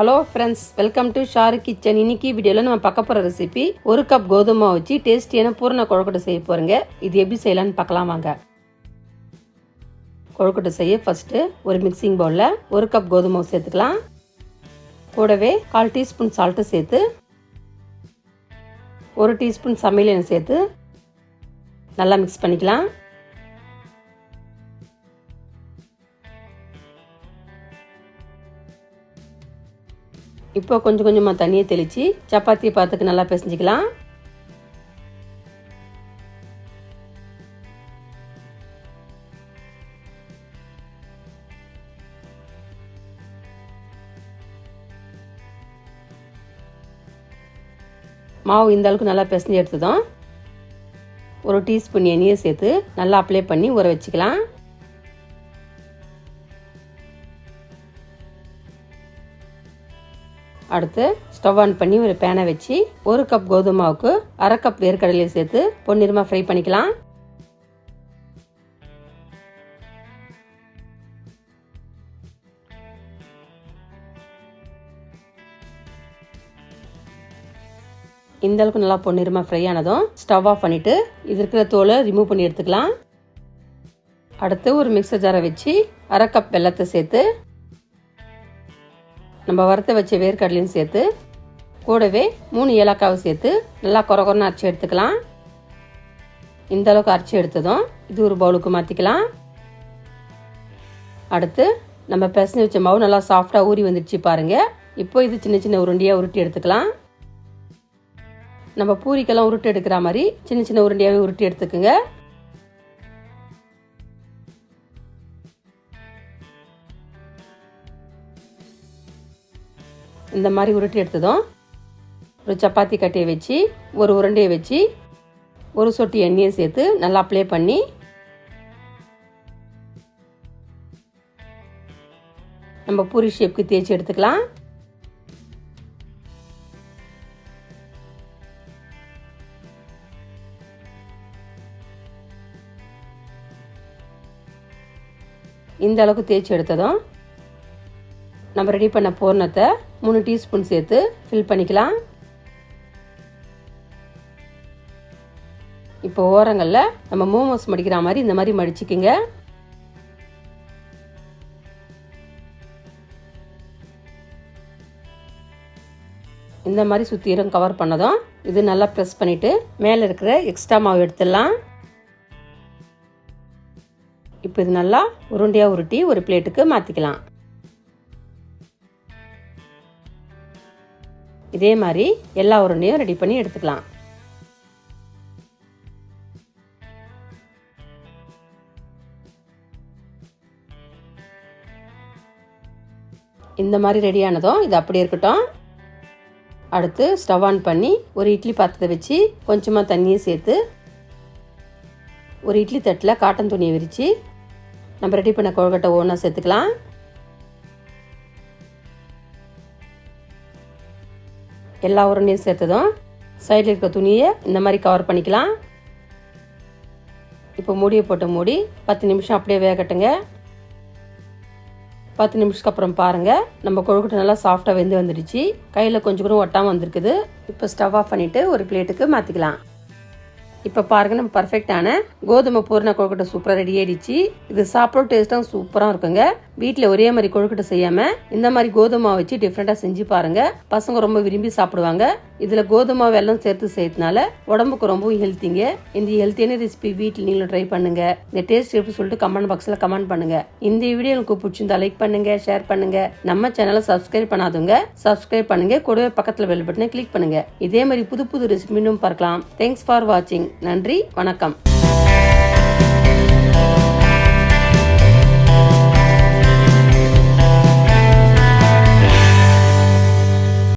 Hello friends welcome to Sharu kitchen இன்னைக்கு வீடியோவில் நம்ம பார்க்க போகிற ரெசிபி ஒரு கப் கோதுமை வச்சு டேஸ்டியான பூர்ண கொழுக்கட்டை செய்ய போகிறேங்க இது எப்படி செய்யலாம்னு பார்க்கலாம் வாங்க. கொழுக்கட்டை செய்ய ஃபஸ்ட்டு ஒரு மிக்சிங் பவுலில் ஒரு கப் கோதுமை சேர்த்துக்கலாம். கூடவே கால் டீஸ்பூன் சால்ட்டு சேர்த்து ஒரு டீஸ்பூன் சமையல் எண்ணெய் சேர்த்து நல்லா மிக்ஸ் பண்ணிக்கலாம். இப்போ கொஞ்சம் கொஞ்சமாக தண்ணியை தெளித்து சப்பாத்தி பாத்துக்கு நல்லா பிசைஞ்சிக்கலாம். மாவு இந்த அளவுக்கு நல்லா பிசைஞ்சு எடுத்ததும் ஒரு டீஸ்பூன் எண்ணெயை சேர்த்து நல்லா அப்ளை பண்ணி ஊற வச்சுக்கலாம். அடுத்து ஸ்டவ் ஆன் பண்ணி ஒரு பேனை வச்சு ஒரு கப் கோதுமாவுக்கு அரை கப் வேர்க்கடலையை சேர்த்து பொன்னிறமாக ஃப்ரை பண்ணிக்கலாம். இந்த அளவுக்கு நல்லா பொன்னிறமாக ஃப்ரை ஆனதும் ஸ்டவ் ஆஃப் பண்ணிவிட்டு இது இருக்கிற தோலை ரிமூவ் பண்ணி எடுத்துக்கலாம். அடுத்து ஒரு மிக்சர் ஜாரை வச்சு அரை கப் வெள்ளத்தை சேர்த்து நம்ம வறுத்த வச்ச வேர்க்கடலையும் சேர்த்து கூடவே மூணு ஏலக்காவை சேர்த்து நல்லா குறை அரைச்சி எடுத்துக்கலாம். இந்த அளவுக்கு அரைச்சி எடுத்ததும் இது ஒரு பவுலுக்கு மாற்றிக்கலாம் அடுத்து நம்ம பிசைஞ்சு வச்ச மாவு நல்லா சாஃப்டாக ஊறி வந்துடுச்சு பாருங்கள் இப்போ இது சின்ன சின்ன உருண்டியாக உருட்டி எடுத்துக்கலாம். நம்ம பூரிக்கெல்லாம் உருட்டி எடுக்கிற மாதிரி சின்ன சின்ன உருண்டையாகவே உருட்டி எடுத்துக்கோங்க. இந்த மாதிரி உருட்டி எடுத்ததும் ஒரு சப்பாத்தி கட்டையை வச்சு ஒரு உருண்டையை வச்சு ஒரு சொட்டு எண்ணெயை சேர்த்து நல்லா அப்ளை பண்ணி நம்ம பூரி ஷேப்க்கு தேய்ச்சி எடுத்துக்கலாம். இந்த அளவுக்கு தேய்ச்சி எடுத்ததும் நம்ம ரெடி பண்ண பூர்ணத்தை மூணு டீஸ்பூன் சேர்த்து ஃபில் பண்ணிக்கலாம். இப்போ ஓரங்களில் நம்ம மோமோஸ் மடிக்கிற மாதிரி இந்த மாதிரி மடிச்சுக்குங்க. இந்த மாதிரி சுற்றிலும் கவர் பண்ணதும் இது நல்லா ப்ரெஸ் பண்ணிவிட்டு மேலே இருக்கிற எக்ஸ்ட்ரா மாவு எடுத்துடலாம். இப்போ இது நல்லா உருண்டையாக உருட்டி ஒரு பிளேட்டுக்கு மாற்றிக்கலாம் இதே மாதிரி எல்லா உருண்டையும் ரெடி பண்ணி எடுத்துக்கலாம். இந்த மாதிரி ரெடியானதும் இது அப்படி இருக்கட்டும். அடுத்து ஸ்டவ் ஆன் பண்ணி ஒரு இட்லி பாத்திரத்தை வச்சு கொஞ்சமாக தண்ணியை சேர்த்து ஒரு இட்லி தட்டில் காட்டன் துணியை விரித்து நம்ம ரெடி பண்ண கொழுக்கட்டை ஒன்றா சேர்த்துக்கலாம். எல்லா உருண்டையும் சேர்த்ததும் சைடில் இருக்க துணியை இந்த மாதிரி கவர் பண்ணிக்கலாம். இப்போ மூடியை போட்டு மூடி பத்து நிமிஷம் அப்படியே வேகட்டுங்க. பத்து நிமிஷத்துக்கு அப்புறம் பாருங்கள் நம்ம கொழுக்கட்டை நல்லா சாஃப்டாக வெந்து வந்துடுச்சு. கையில் கொஞ்சம் கூட ஒட்டாமல் வந்திருக்குது. இப்போ ஸ்டவ் ஆஃப் பண்ணிவிட்டு ஒரு பிளேட்டுக்கு மாற்றிக்கலாம் இப்போ பாருங்க நம்ம பர்ஃபெக்டான கோதுமை பூர்ண கொழுக்கட்டை சூப்பராக ரெடி ஆயிடுச்சு. இது சாப்பிட டேஸ்ட்டாக சூப்பராக இருக்குங்க. வீட்டில் ஒரே மாதிரி கொழுக்கட்டை செய்யாமல் இந்த மாதிரி கோதுமை வச்சு டிஃப்ரெண்ட்டாக செஞ்சு பாருங்கள் பசங்க ரொம்ப விரும்பி சாப்பிடுவாங்க. இதில் கோதுமை வெல்லம் சேர்த்து செய்யறதுனால உடம்புக்கு ரொம்பவும் ஹெல்த்திங்க இந்த ஹெல்த்தியான ரெசிபி வீட்டில் நீங்களும் ட்ரை பண்ணுங்க. இந்த டேஸ்ட் எப்படி சொல்லிட்டு கமெண்ட் பாக்ஸில் கமெண்ட் பண்ணுங்க. இந்த வீடியோ உங்களுக்கு பிடிச்சிருந்தா லைக் பண்ணுங்க ஷேர் பண்ணுங்க. நம்ம சேனலை சப்ஸ்கிரைப் பண்ணாதவங்க சப்ஸ்கிரைப் பண்ணுங்க. கூடவே பக்கத்தில் பெல் பட்டனை கிளிக் பண்ணுங்க. இதே மாதிரி புது புது ரெசிபி இன்னும் பார்க்கலாம். தேங்க்ஸ் ஃபார் வாட்சிங் நன்றி வணக்கம்.